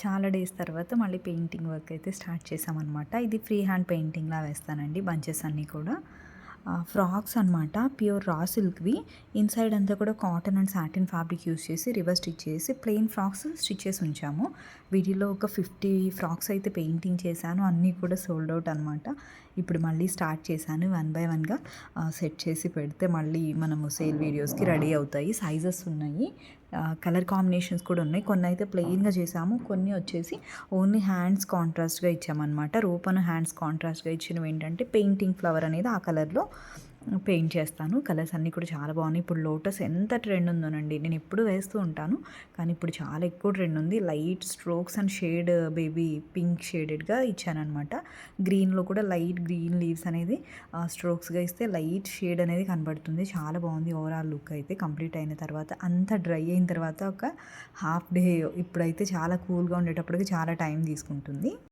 చాలా డేస్ తర్వాత మళ్ళీ పెయింటింగ్ వర్క్ అయితే స్టార్ట్ చేసామన్నమాట ఇది ఫ్రీ హ్యాండ్ పెయింటింగ్లా వేస్తానండి బంచెస్ అన్నీ కూడా. ఫ్రాక్స్ అనమాట ప్యూర్ రా సిల్క్వి. ఇన్సైడ్ అంతా కూడా cotton and satin fabric use చేసి రివర్స్ స్టిచ్ చేసి ప్లెయిన్ ఫ్రాక్స్ స్టిచ్ చేసి ఉంచాము. వీటిలో ఒక ఫిఫ్టీ ఫ్రాక్స్ అయితే పెయింటింగ్ చేశాను అన్నీ కూడా సోల్డ్ అవుట్ అనమాట ఇప్పుడు మళ్ళీ స్టార్ట్ చేశాను వన్ బై వన్గా సెట్ చేసి పెడితే మళ్ళీ మనము సేల్ వీడియోస్కి రెడీ అవుతాయి. సైజెస్ ఉన్నాయి కలర్ కాంబినేషన్స్ కూడా ఉన్నాయి. కొన్ని అయితే ప్లెయిన్గా చేసాము కొన్ని వచ్చేసి ఓన్లీ హ్యాండ్స్ కాంట్రాస్ట్గా ఇచ్చామన్నమాట. రూపను హ్యాండ్స్ కాంట్రాస్ట్గా ఇచ్చినవి ఏంటంటే పెయింటింగ్ ఫ్లవర్ అనేది ఆ కలర్లో పెయింట్ చేస్తాను. కలర్స్ అన్నీ కూడా చాలా బాగున్నాయి. ఇప్పుడు లోటస్ ఎంత ట్రెండ్ ఉందోనండి. నేను ఎప్పుడు వేస్తూ ఉంటాను. కానీ ఇప్పుడు చాలా ఎక్కువ ట్రెండ్ ఉంది. Light strokes and shade baby pink షేడెడ్గా ఇచ్చానమాట గ్రీన్లో కూడా లైట్ గ్రీన్ లీవ్స్ అనేది స్ట్రోక్స్గా ఇస్తే లైట్ షేడ్ అనేది కనబడుతుంది. చాలా బాగుంది ఓవరాల్ లుక్ అయితే. కంప్లీట్ అయిన తర్వాత అంత డ్రై అయిన తర్వాత ఒక హాఫ్ డే ఇప్పుడైతే చాలా కూల్గా ఉండేటప్పటికి చాలా టైం తీసుకుంటుంది.